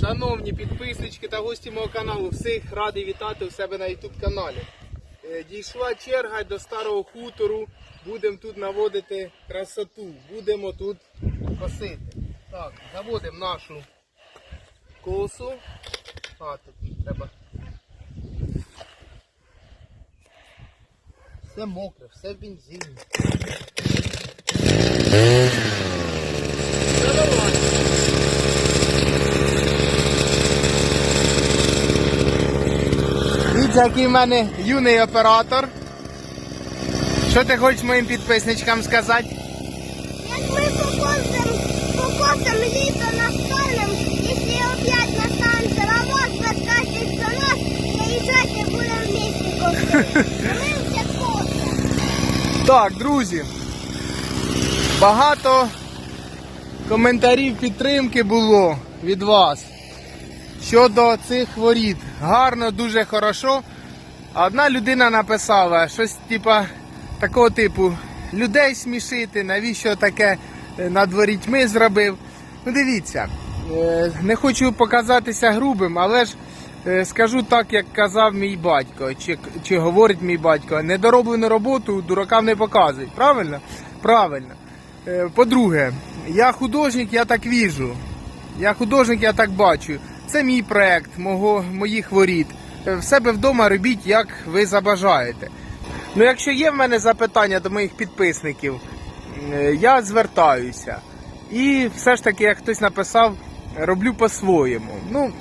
Шановні підписнички та гості мого каналу, всіх радий вітати у себе на YouTube каналі. Е, Дійшла черга до старого хутору. Будемо тут наводити красоту. Будемо тут косити. Так, заводимо нашу косу. А, тут треба. Все мокре, все в бензині. Все нормально. Дивіться, який в мене юний оператор. Що ти хочеш моїм підписничкам сказати? Як ми покосим, покосим літо настанем, якщо опять настанем травоз, подкатить до нас, заїжджайте, будемо вместе косити. Ми все косимо. Так, друзі. Багато коментарів підтримки було від вас щодо цих воріт. Гарно, дуже хорошо. А одна людина написала щось типа такого типу людей смішити, навіщо таке е, над ворітьми зробив. Ну дивіться, е, не хочу показатися грубим, але ж е, скажу так, як казав мій батько, чи, чи говорить мій батько, недороблену роботу дуракам не показують. Правильно? Правильно. По-друге, я художник, я так віжу. Я художник, я так бачу. Це мій проект мого, моїх воріт. В себе вдома робіть, як ви забажаєте. Ну, якщо є в мене запитання до моїх підписників, я звертаюся. І все ж таки, як хтось написав, роблю по-своєму. Ну,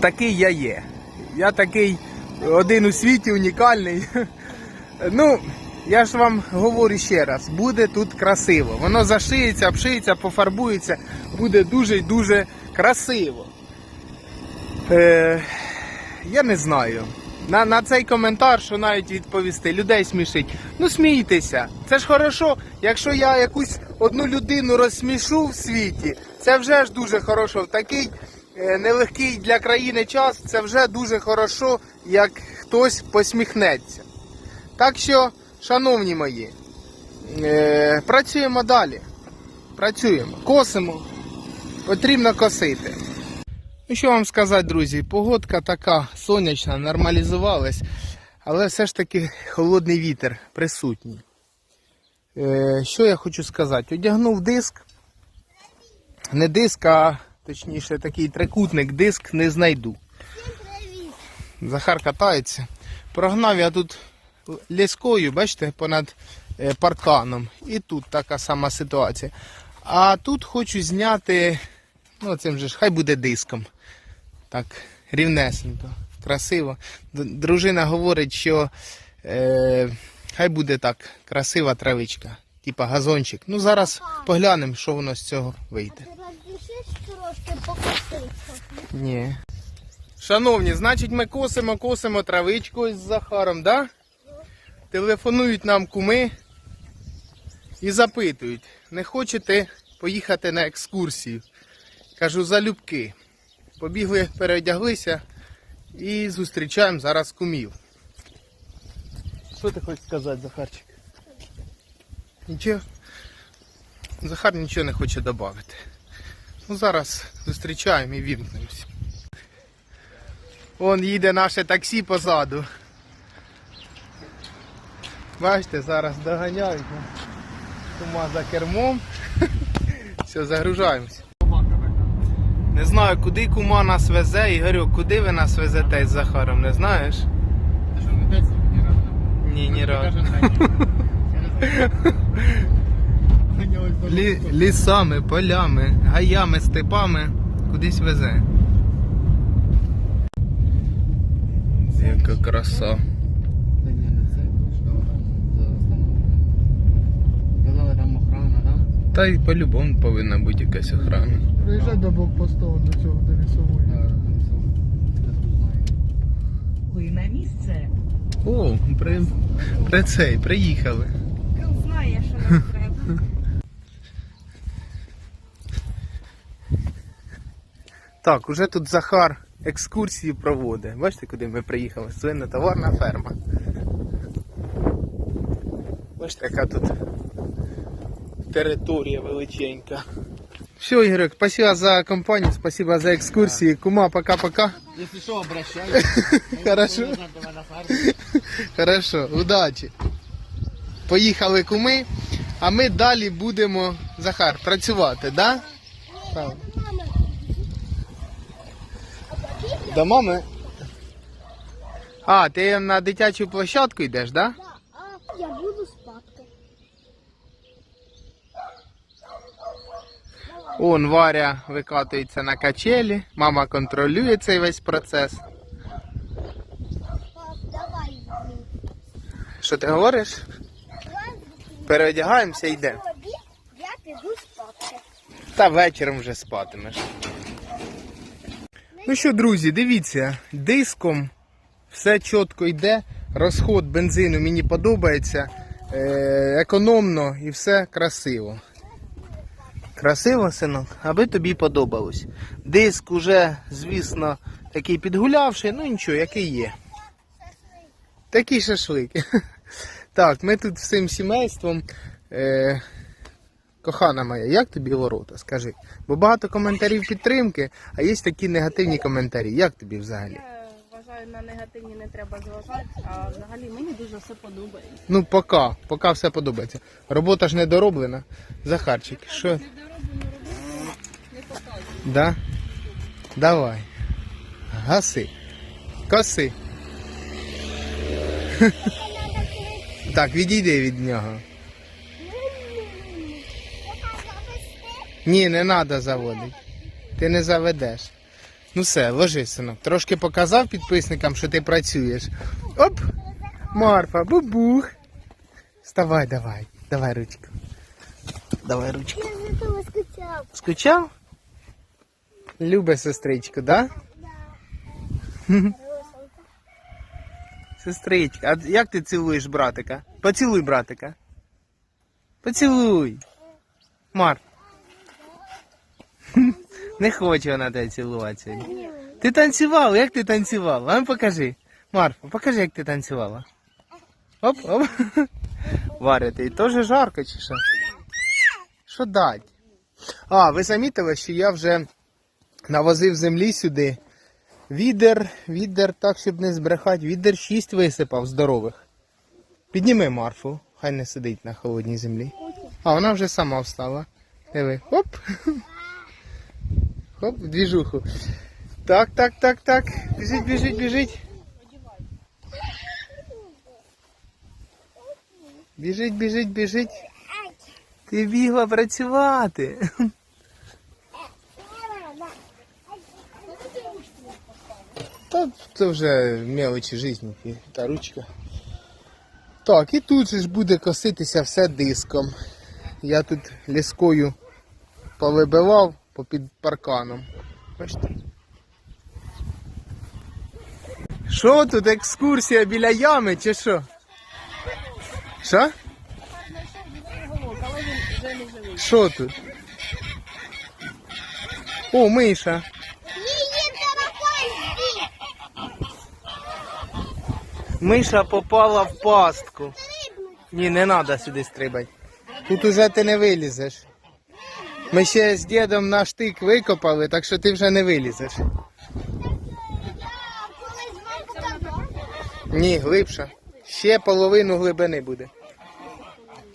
такий я є. Я такий один у світі, унікальний. Ну, я ж вам говорю ще раз, буде тут красиво. Воно зашиється, обшиється, пофарбується, буде дуже і дуже красиво. Е, я не знаю. На, на цей коментар, що навіть відповісти, людей смішить. Ну смійтеся. Це ж хорошо, якщо я якусь одну людину розсмішу в світі, це вже ж дуже хорошо. В такий е, нелегкий для країни час, це вже дуже хорошо, як хтось посміхнеться. Так що, шановні мої, е, працюємо далі. Працюємо, косимо. Потрібно косити. Ну що вам сказати, друзі, погодка така сонячна, нормалізувалась, але все ж таки холодний вітер присутній. Е, що я хочу сказати? Одягнув диск. Не диск, а точніше такий трикутник, диск не знайду. Захар катається. Прогнав я тут ліскою, бачите, понад е, парканом. І тут така сама ситуація. А тут хочу зняти, ну цим же ж, хай буде диском. Так, рівнесенько, красиво. Дружина говорить, що е, хай буде так, красива травичка, типа газончик. Ну зараз поглянемо, що воно з цього вийде. Ні. Шановні, значить ми косимо, косимо травичку з Захаром, да? Телефонують нам куми і запитують, не хочете поїхати на екскурсію? Кажу, залюбки. Побігли, переодяглися і зустрічаємо зараз кумів. Що ти хочеш сказати, Захарчик? Нічого? Захар нічого не хоче додати. Ну зараз зустрічаємо і вімкнемося. Вон їде наше таксі позаду. Бачите, зараз доганяють. ну. Кума за кермом. Все, загружаємося. Не знаю, куди кума нас везе. Ігорю, куди ви нас везете з Захаром, не знаєш? Ні, ні разу. Лі, лісами, полями, гаями, степами кудись везе. Яка краса. Та ні, не це, що за остановка. Казали там охрана, так? Та й по-любому повинна бути якась охрана. Приїжджай до блокпосту до цього до лісової. Ви на місце. О, при, при цей, приїхали. Він знає, що нам треба. Так, уже тут Захар екскурсії проводить. Бачите, куди ми приїхали? Свинна товарна ферма. Бачите, яка тут територія величенька. Все, Ігорек, спасибо за компанію, спасибо за екскурсії. Кума, пока-пока. Если что, обращайся. Хорошо. Хорошо, удачі. Поїхали куми, а ми далі будемо, Захар, працювати, да? Так. До мами. А, ти на дитячу площадку йдеш, да? А я буду спати. Он Варя викатується на качелі, мама контролює цей весь процес. Що ти говориш? Переодягаємося і. Обід, я піду спати. Та вечором вже спатимеш. Ну що, друзі, дивіться, диском все чітко йде. Розход бензину мені подобається. Е, економно і все красиво. Красиво, синок, аби тобі подобалось. Диск уже, звісно, такий підгулявший, ну нічого, який є. Такі шашлики. Так, ми тут всім сімейством. Е, Кохана моя, як тобі ворота? Скажи. Бо багато коментарів підтримки, а є такі негативні коментарі. Як тобі взагалі? Вважаю, на негативні не треба зважати, а взагалі мені дуже все подобається. Ну, поки, поки все подобається. Робота ж не дороблена. Захарчик, що? Да? Давай. Гаси. Коси. Так, відійди від нього. Ні, не треба заводити. Ти не заведеш. Ну все, ложись, синок. Трошки показав підписникам, що ти працюєш. Оп! Марфа, бубух. Вставай, давай. Давай ручку. Давай ручку. Я за того скучав. Скучав? Любе сестричку, да? Сестричка, а як ти цілуєш братика? Поцілуй братика. Поцілуй. Мар. Не хоче вона тебе цілувати сьогодні. Ти танцював, як ти танцював? А ну покажи. Марфа, покажи, як ти танцювала. Оп, оп. Варя, ти теж жарко чи що? Що дать? А, ви замітили, що я вже навозив землі сюди. Відер, відер, так, щоб не збрехати, відер 6 висипав здорових. Підніми Марфу, хай не сидить на холодній землі. А, вона вже сама встала. Диви. Хоп. Хоп, в двіжуху. Так, так, так, так. Біжить, біжить, біжить. Біжить, біжить, біжить. Ти бігла працювати. Та це вже мелочі житті, та ручка. Так, і тут же ж буде коситися все диском. Я тут ліскою повибивав попід парканом. Бачите? Що тут екскурсія біля ями чи що? Що? Що тут? О, миша. Миша попала в пастку. Ні, не треба сюди стрибати. Тут уже ти не вилізеш. Ми ще з дідом наш тик викопали, так що ти вже не вилізеш. Ні, глибша. Ще половину глибини буде.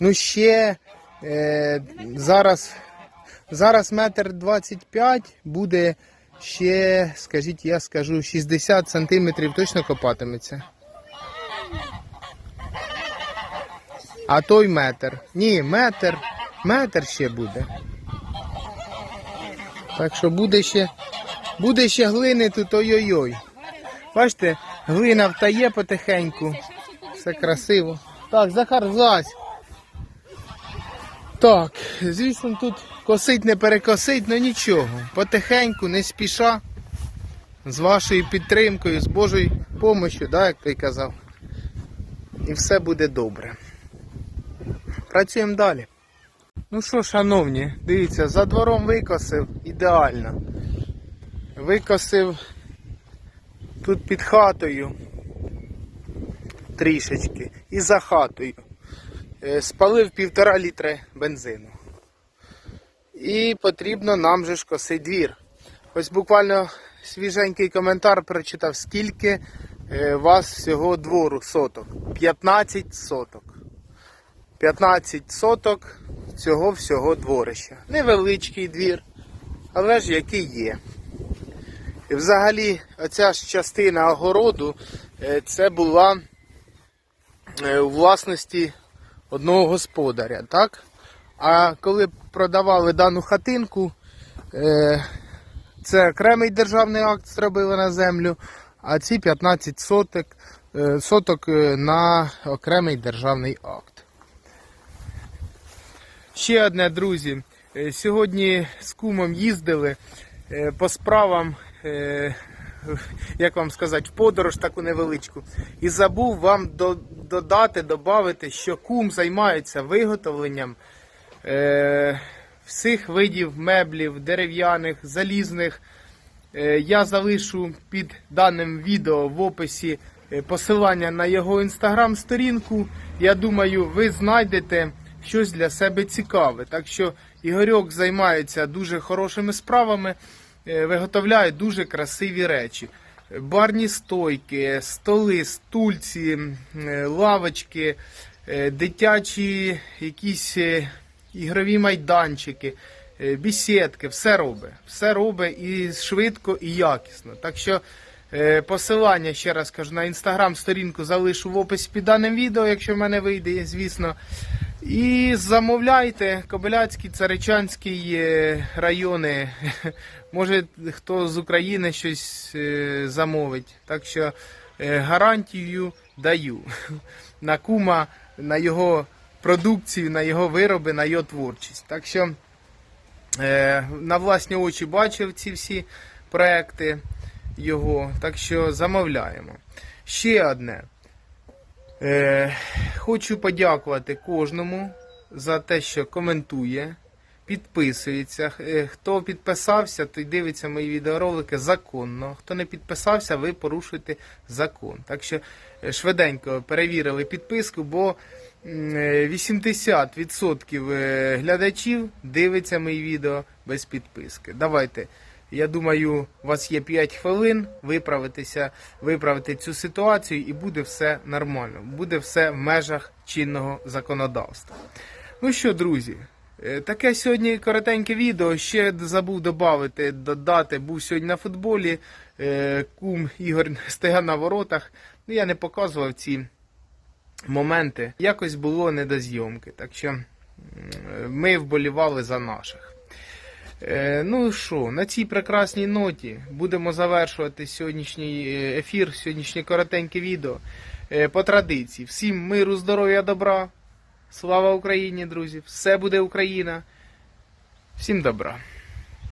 Ну ще е, зараз, зараз метр двадцять п'ять буде ще, скажіть, я скажу, 60 сантиметрів точно копатиметься. А той метр. Ні, метр. Метр ще буде. Так що буде ще, буде ще глини тут ой-ой-ой. Бачите, глина втає потихеньку. Все красиво. Так, Захар, злазь. Так, звісно, тут косить не перекосить, але нічого. Потихеньку, не спіша. З вашою підтримкою, з Божою допомогою, да, як той казав. І все буде добре. Працюємо далі. Ну що, шановні, дивіться, за двором викосив ідеально. Викосив тут під хатою трішечки і за хатою. Е, Спалив півтора літри бензину. І потрібно нам же ж косий двір. Ось буквально свіженький коментар прочитав, скільки е, у вас всього двору соток. 15 соток. 15 соток цього всього дворища. Невеличкий двір, але ж який є. І взагалі, оця ж частина огороду е, це була е, у власності одного господаря, так? А коли продавали дану хатинку, е, це окремий державний акт зробили на землю, а ці 15 соток, соток на окремий державний акт. Ще одне, друзі. Е, Сьогодні з кумом їздили е, по справам, е, як вам сказати, в подорож таку невеличку. І забув вам додати, додати, що кум займається виготовленням всіх видів меблів, дерев'яних, залізних. Я залишу під даним відео в описі посилання на його інстаграм-сторінку. Я думаю, ви знайдете щось для себе цікаве. Так що Ігорьок займається дуже хорошими справами, е, виготовляє дуже красиві речі. Барні стойки, столи, стульці, е, лавочки, е, дитячі якісь ігрові майданчики, бісідки, все робить. Все робить і швидко, і якісно. Так що посилання, ще раз кажу, на інстаграм сторінку залишу в описі під даним відео, якщо в мене вийде, звісно. І замовляйте Кобиляцький, Царичанський е, райони. Може хто з України щось е, замовить. Так що е, гарантію даю на кума, на його продукцію, на його вироби, на його творчість. Так що на власні очі бачив ці всі проекти його. Так що замовляємо. Ще одне. Е, хочу подякувати кожному за те, що коментує, підписується. Е, Хто підписався, той дивиться мої відеоролики законно. Хто не підписався, ви порушуєте закон. Так що е, швиденько перевірили підписку, бо м, е, 80% е, глядачів дивиться мої відео без підписки. Давайте. Я думаю, у вас є 5 хвилин виправитися, виправити цю ситуацію, і буде все нормально. Буде все в межах чинного законодавства. Ну що, друзі, е, таке сьогодні коротеньке відео. Ще забув додати, додати. Був сьогодні на футболі. е, Кум Ігор стояв на воротах. Ну, я не показував ці моменти. Якось було не до зйомки. Так що ми вболівали за наших. Е, Ну що, на цій прекрасній ноті будемо завершувати сьогоднішній е, ефір, сьогоднішнє коротеньке відео. Е, По традиції, всім миру, здоров'я, добра. Слава Україні, друзі! Все буде Україна. Всім добра.